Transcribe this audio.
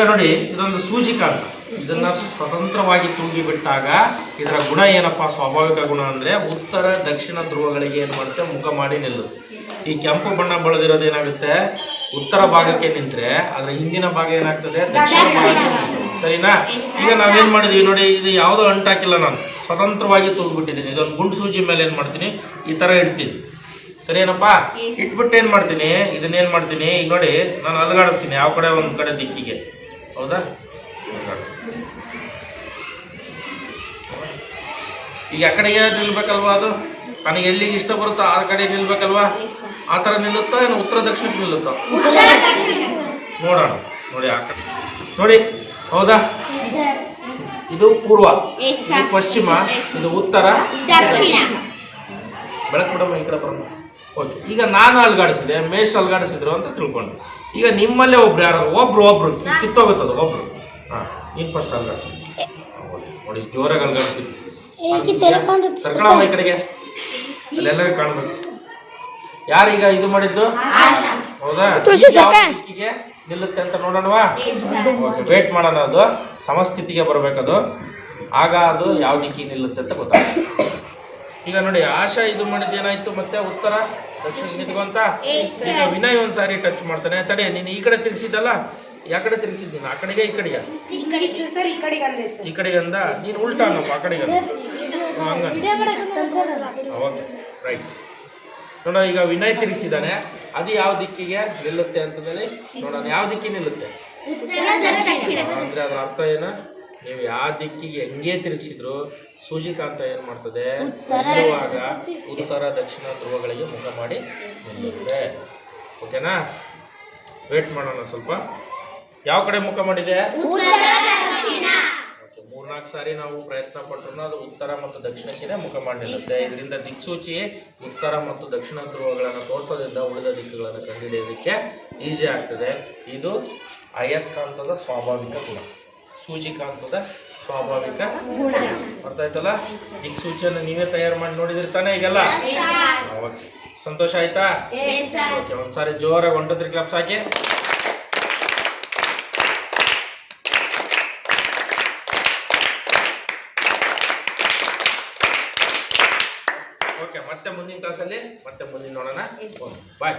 ಈಗ ನೋಡಿ ಇದೊಂದು ಸೂಚಿಕಾಂತ ಇದನ್ನ ಸ್ವತಂತ್ರವಾಗಿ ತೂಗಿ ಬಿಟ್ಟಾಗ ಇದರ ಗುಣ ಏನಪ್ಪಾ? ಸ್ವಾಭಾವಿಕ ಗುಣ ಅಂದ್ರೆ ಉತ್ತರ ದಕ್ಷಿಣ ಧ್ರುವಗಳಿಗೆ ಏನು ಮಾಡುತ್ತೆ? ಮುಖ ಮಾಡಿ ನಿಲ್ಲುತ್ತೆ. ಈ ಕೆಂಪು ಬಣ್ಣ ಬಳದಿರೋದು ಏನಾಗುತ್ತೆ? ಉತ್ತರ ಭಾಗಕ್ಕೆ ನಿಂತ್ರೆ ಅದರ ಹಿಂದಿನ ಭಾಗ ಏನಾಗ್ತದೆ? ದಕ್ಷಿಣ ಭಾಗಕ್ಕೆ ಸರಿನಾ? ಈಗ ನಾವೇನ್ ಮಾಡಿದೀವಿ ನೋಡಿ ಇದು ಯಾವುದೋ ಅಂಟಾಕಿಲ್ಲ ನಾನು. ಸ್ವತಂತ್ರವಾಗಿ ತೂಗ್ಬಿಟ್ಟಿದ್ದೀನಿ. ಇದೊಂದು ಗುಂಡು ಸೂಜಿ ಮೇಲೆ ಏನು ಮಾಡ್ತೀನಿ? ಈ ಥರ ಇಡ್ತೀನಿ. ಸರಿನಪ್ಪ ಇಟ್ಬಿಟ್ಟು ಏನು ಮಾಡ್ತೀನಿ? ಇದನ್ನೇನು ಮಾಡ್ತೀನಿ? ಈಗ ನೋಡಿ ನಾನು ಅಲಗಾಡಿಸ್ತೀನಿ ಯಾವ ಕಡೆ? ಒಂದು ಕಡೆ ದಿಕ್ಕಿಗೆ. ಹೌದಾ? ಈಗ ಆ ಕಡೆಗೆ ನಿಲ್ಬೇಕಲ್ವಾ ಅದು? ನನಗೆ ಎಲ್ಲಿಗೆ ಇಷ್ಟ ಬರುತ್ತೋ ಆ ಕಡೆ ನಿಲ್ಬೇಕಲ್ವಾ? ಆ ಥರ ನಿಲ್ಲುತ್ತೋ ಏನು ಉತ್ತರ ದಕ್ಷಿಣಕ್ಕೆ ನಿಲ್ಲುತ್ತೋ? ನೋಡೋಣ ನೋಡಿ ಆ ಕಡೆ. ನೋಡಿ ಹೌದಾ? ಇದು ಪೂರ್ವ ಇದು ಪಶ್ಚಿಮ ಇದು ಉತ್ತರ. ಬೆಳಕು ಬಿಡಮ್ಮ ಈ ಕಡೆ ಬರೋಣ. ಓಕೆ ಈಗ ನಾನು ಅಲ್ಗಾಡಿಸಿದೆ ಮೇಷ್ ಅಲ್ಗಾಡಿಸಿದ್ರು ಅಂತ ತಿಳ್ಕೊಂಡು. ಈಗ ನಿಮ್ಮಲ್ಲೇ ಒಬ್ರು ಯಾರು ಒಬ್ರು ಒಬ್ರು ಕಿತ್ತೋಗುತ್ತದ ಒಬ್ರು. ಹಾಂ ನೀನು ಫಸ್ಟ್ ಅಲ್ಗಾಡಿಸಿ. ಓಕೆ ನೋಡಿ ಜೋರಾಗಿ ಸರ್ಕಳಮ್ಮ ಈ ಕಡೆಗೆ ಅಲ್ಲೆಲ್ಲ ಕಾಣಬೇಕು. ಯಾರೀಗ ಇದು ಮಾಡಿದ್ದು? ಹೌದಾ? ದಿಕ್ಕಿಗೆ ನಿಲ್ಲುತ್ತೆ ಅಂತ ನೋಡೋಣವಾ? ಓಕೆ ವೇಟ್ ಮಾಡೋಣ ಅದು. ಸಮಸ್ಥಿತಿಗೆ ಬರಬೇಕದು. ಆಗ ಅದು ಯಾವ ದಿಕ್ಕಿ ನಿಲ್ಲುತ್ತೆ ಅಂತ ಗೊತ್ತಾಗುತ್ತೆ. ಈಗ ನೋಡಿ ಆಶಾ ಇದು ಮಾಡಿದ ಏನಾಯ್ತು ಮತ್ತೆ ಉತ್ತರ? ದಕ್ಷಿಣ ನಿಂತ್ಕೊಂತ ಈಗ ವಿನಯ್ ಒಂದ್ ಸಾರಿ ಟಚ್ ಮಾಡ್ತಾನೆ. ತಡೆ ನೀನು ಈ ಕಡೆ ತಿರ್ಗಿಸಿದ್ದಲ್ಲ? ಯಾ ಕಡೆ ತಿರ್ಗಿಸಿದ್ದೀನಿ ಆ ಕಡೆಗೆ ಈ ಕಡೆಗೆ? ಈ ಕಡೆಗೆ ಅಂದೆ ನೀನು ಉಲ್ಟಾ ಅನ್ನಪ್ಪ ಆ ಕಡೆಗೆ ಓಕೆ ರೈಟ್. ನೋಡ ಈಗ ವಿನಯ್ ತಿರುಗಿಸಿದ್ದಾನೆ. ಅದು ಯಾವ ದಿಕ್ಕಿಗೆ ನಿಲ್ಲುತ್ತೆ ಅಂತಂದೇಳಿ ನೋಡೋಣ. ಯಾವ ದಿಕ್ಕಿಗೆ ನಿಲ್ಲುತ್ತೆ? ಅಂದ್ರೆ ಅದ್ರ ಅರ್ಥ ಏನು? ನೀವು ಯಾವ ದಿಕ್ಕಿಗೆ ಹೆಂಗೆ ತಿರುಗಿಸಿದ್ರು ಸೂಚಿಕಾಂತ ಏನ್ ಮಾಡ್ತದೆ? ನಿಲ್ಲುವಾಗ ಉತ್ತರ ದಕ್ಷಿಣ ಧ್ರುವಗಳಿಗೆ ಮುಖ ಮಾಡಿ ನಿಲ್ಲುತ್ತೆ. ಓಕೆನಾ? ವೇಟ್ ಮಾಡೋಣ ಸ್ವಲ್ಪ. ಯಾವ ಕಡೆ ಮುಖ ಮಾಡಿದೆ? ಓಕೆ ಮೂರ್ನಾಲ್ಕು ಸಾರಿ ನಾವು ಪ್ರಯತ್ನ ಪಟ್ಟರು ಅದು ಉತ್ತರ ಮತ್ತು ದಕ್ಷಿಣಕ್ಕೆ ಮುಖ ಮಾಡಿರುತ್ತೆ. ಇದರಿಂದ ದಿಕ್ಸೂಚಿ ಉತ್ತರ ಮತ್ತು ದಕ್ಷಿಣ ಧ್ರುವಗಳನ್ನು ತೋರಿಸೋದ್ರಿಂದ ಉಳಿದ ದಿಕ್ಕುಗಳನ್ನು ಕಂಡುಹಿಡಿಯೋದಕ್ಕೆ ಈಸಿ ಆಗ್ತದೆ. ಇದು ಅಯಸ್ಕಾಂತದ ಸ್ವಾಭಾವಿಕ ಗುಣ. ಸೂಚಿಕಾಂತದ ಸ್ವಾಭಾವಿಕ ಅರ್ಥ ಈಗ ಸೂಚಿಯನ್ನು ನೀವೇ ತಯಾರು ಮಾಡಿ ನೋಡಿದಿರ್ತಾನೆ ಈಗೆಲ್ಲ? ಓಕೆ. ಸಂತೋಷ ಆಯ್ತಾ? ಓಕೆ ಒಂದ್ಸಾರಿ ಜೋರಾಗಿ ಹೊಂಟದ್ರಿ ಕ್ಲಾಪ್ಸ್ ಹಾಕಿ. ಓಕೆ ಮತ್ತೆ ಮುಂದಿನ ಕ್ಲಾಸಲ್ಲಿ ಮತ್ತೆ ಮುಂದಿನ ನೋಡೋಣ. ಬಾಯ್